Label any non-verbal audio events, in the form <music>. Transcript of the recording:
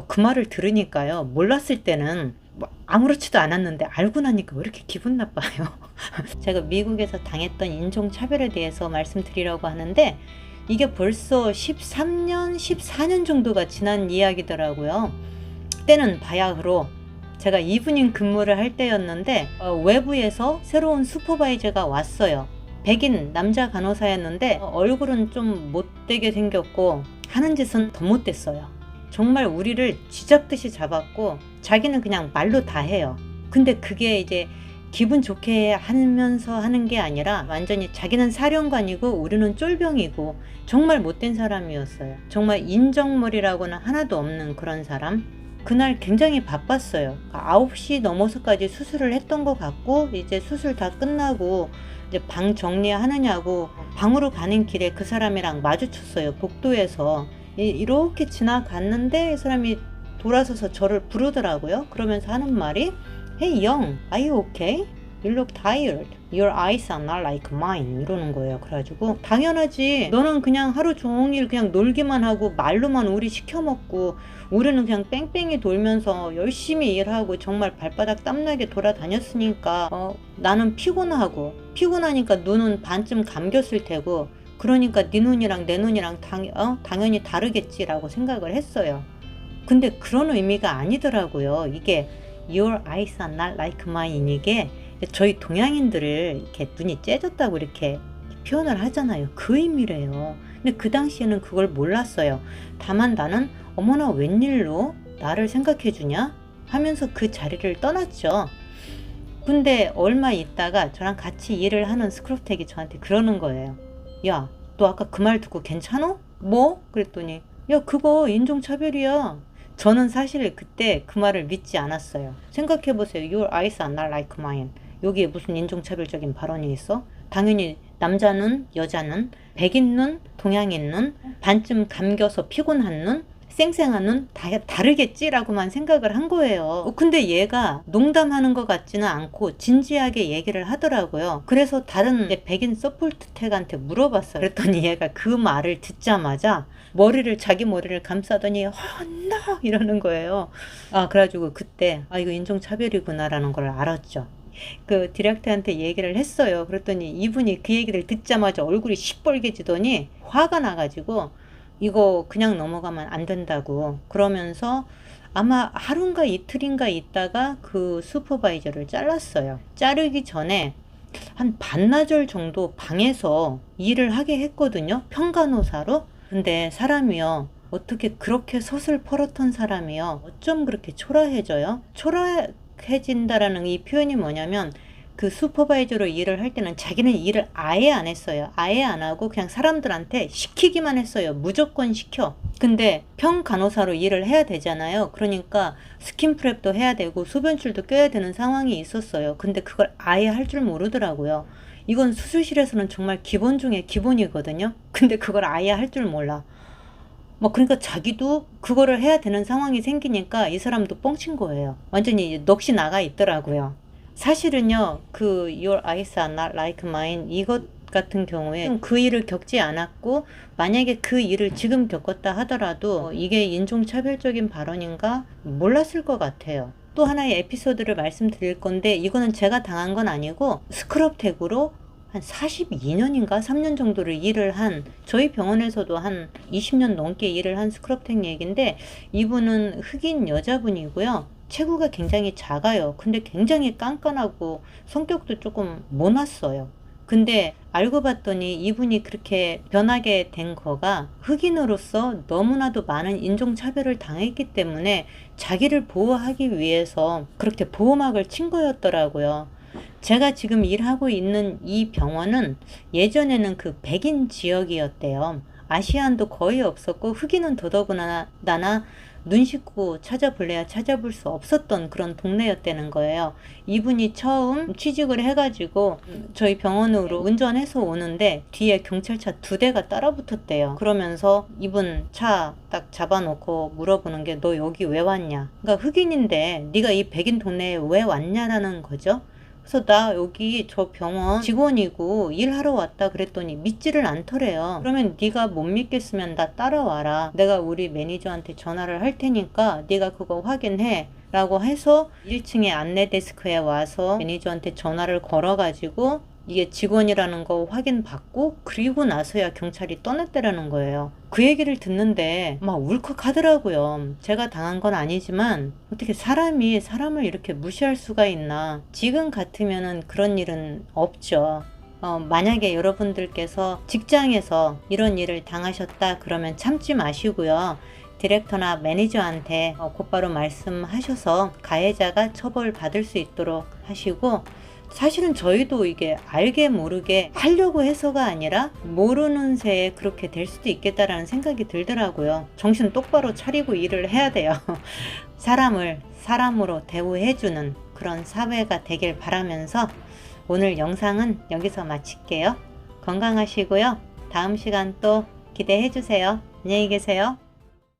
어, 그 말을 들으니까요. 몰랐을 때는 뭐 아무렇지도 않았는데 알고 나니까 왜 이렇게 기분 나빠요? <laughs> 제가 미국에서 당했던 인종차별에 대해서 말씀드리려고 하는데 이게 벌써 13년, 14년 정도가 지난 이야기더라고요. 때는 바야흐로 제가 이브닝 근무를 할 때였는데 어, 외부에서 새로운 슈퍼바이저가 왔어요. 백인 남자 간호사였는데 어, 얼굴은 좀 못되게 생겼고 하는 짓은 더 못됐어요. 정말 우리를 쥐잡듯이 잡았고 자기는 그냥 말로 다 해요. 근데 그게 이제 기분 좋게 하면서 하는 게 아니라 완전히 자기는 사령관이고 우리는 쫄병이고 정말 못된 사람이었어요. 정말 인정머리라고는 하나도 없는 그런 사람. 그날 굉장히 바빴어요. 9시 넘어서까지 수술을 했던 것 같고 이제 수술 다 끝나고 이제 방 정리하느냐고 방으로 가는 길에 그 사람이랑 마주쳤어요. 복도에서 이- 이렇게 지나갔는데 이 사람이 돌아서서 저를 부르더라고요. 그러면서 하는 말이 Hey young, are you okay? You look tired. Your eyes are not like mine. 이러는 거예요. 그래가지고 당연하지. 너는 그냥 하루 종일 그냥 놀기만 하고 말로만 우리 시켜먹고 우리는 그냥 뺑뺑이 돌면서 열심히 일하고 정말 발바닥 땀나게 돌아다녔으니까 어, 나는 피곤하고 피곤하니까 눈은 반쯤 감겼을 테고 그러니까 네 눈이랑 내 눈이랑 당, 어? 당연히 다르겠지라고 생각을 했어요. 근데 그런 의미가 아니더라고요. 이게 Your eyes are not like mine 이게 저희 동양인들을 이렇게 눈이 째졌다고 이렇게 표현을 하잖아요. 그 의미래요. 근데 그 당시에는 그걸 몰랐어요. 다만 나는 어머나 웬일로 나를 생각해 주냐 하면서 그 자리를 떠났죠. 근데 얼마 있다가 저랑 같이 일을 하는 스크럽텍이 저한테 그러는 거예요. 야, 너 아까 그 말 듣고 괜찮어? 뭐? 그랬더니 야, 그거 인종차별이야. 저는 사실 그때 그 말을 믿지 않았어요. 생각해 보세요. Your eyes are not like mine. 여기에 무슨 인종차별적인 발언이 있어? 당연히 남자는 여자는 백인 눈, 동양인 눈, 반쯤 감겨서 피곤한 눈, 눈다 다르겠지라고만 생각을 한 거예요. 어, 근데 얘가 농담하는 것 같지는 않고 진지하게 얘기를 하더라고요. 그래서 다른 백인 서포트텍한테 물어봤어요. 그랬더니 얘가 그 말을 듣자마자 머리를 자기 머리를 감싸더니 헌나 이러는 거예요. 아 그래가지고 그때 아 이거 인종차별이구나라는 걸 알았죠. 그 디렉터한테 얘기를 했어요. 그랬더니 이분이 그 얘기를 듣자마자 얼굴이 시뻘개지더니 화가 나가지고 이거 그냥 넘어가면 안 된다고 그러면서 아마 하루인가 이틀인가 있다가 그 슈퍼바이저를 잘랐어요. 자르기 전에 한 반나절 정도 방에서 일을 하게 했거든요. 평간호사로. 근데 사람이요. 어떻게 그렇게 서슬퍼렇던 사람이요. 어쩜 그렇게 초라해져요? 초라해진다라는 이 표현이 뭐냐면 그 슈퍼바이저로 일을 할 때는 자기는 일을 아예 안 했어요. 아예 안 하고 그냥 사람들한테 시키기만 했어요. 무조건 시켜. 근데 평 간호사로 일을 해야 되잖아요. 그러니까 스킨프랩도 해야 되고 소변줄도 껴야 되는 상황이 있었어요. 근데 그걸 아예 할 줄 모르더라고요. 이건 수술실에서는 정말 기본 중에 기본이거든요. 근데 그걸 아예 할 줄 몰라. 뭐 그러니까 자기도 그거를 해야 되는 상황이 생기니까 이 사람도 뻥친 거예요. 완전히 넋이 나가 있더라고요. 사실은요, 그 Your eyes are not like mine 이것 같은 경우에 그 일을 겪지 않았고 만약에 그 일을 지금 겪었다 하더라도 어, 이게 인종차별적인 발언인가 몰랐을 것 같아요. 또 하나의 에피소드를 말씀드릴 건데 이거는 제가 당한 건 아니고 스크럽텍으로 한 42년인가 3년 정도를 일을 한 저희 병원에서도 한 20년 넘게 일을 한 스크럽텍 얘기인데 이분은 흑인 여자분이고요. 체구가 굉장히 작아요. 근데 굉장히 깐깐하고 성격도 조금 모났어요. 근데 알고 봤더니 이분이 그렇게 변하게 된 거가 흑인으로서 너무나도 많은 인종차별을 당했기 때문에 자기를 보호하기 위해서 그렇게 보호막을 친 거였더라고요. 제가 지금 일하고 있는 이 병원은 예전에는 그 백인 지역이었대요. 아시안도 거의 없었고 흑인은 더더구나 나나 눈 씻고 찾아볼래야 찾아볼 수 없었던 그런 동네였다는 거예요. 이분이 처음 취직을 해가지고 저희 병원으로 운전해서 오는데 뒤에 경찰차 두 대가 따라 붙었대요. 그러면서 이분 차 딱 잡아놓고 물어보는 게 너 여기 왜 왔냐? 그러니까 흑인인데 네가 이 백인 동네에 왜 왔냐라는 거죠. 그래서 나 여기 저 병원 직원이고 일하러 왔다 그랬더니 믿지를 않더래요. 그러면 네가 못 믿겠으면 나 따라와라. 내가 우리 매니저한테 전화를 할 테니까 네가 그거 확인해. 라고 해서 1층에 안내 데스크에 와서 매니저한테 전화를 걸어가지고 이게 직원이라는 거 확인받고 그리고 나서야 경찰이 떠났다라는 거예요. 그 얘기를 듣는데 막 울컥하더라고요. 제가 당한 건 아니지만 어떻게 사람이 사람을 이렇게 무시할 수가 있나. 지금 같으면은 그런 일은 없죠. 어, 만약에 여러분들께서 직장에서 이런 일을 당하셨다 그러면 참지 마시고요. 디렉터나 매니저한테 어, 곧바로 말씀하셔서 가해자가 처벌받을 수 있도록 하시고 사실은 저희도 이게 알게 모르게 하려고 해서가 아니라 모르는 새에 그렇게 될 수도 있겠다라는 생각이 들더라고요. 정신 똑바로 차리고 일을 해야 돼요. <laughs> 사람을 사람으로 대우해주는 그런 사회가 되길 바라면서 오늘 영상은 여기서 마칠게요. 건강하시고요. 다음 시간 또 기대해 주세요. 안녕히 계세요.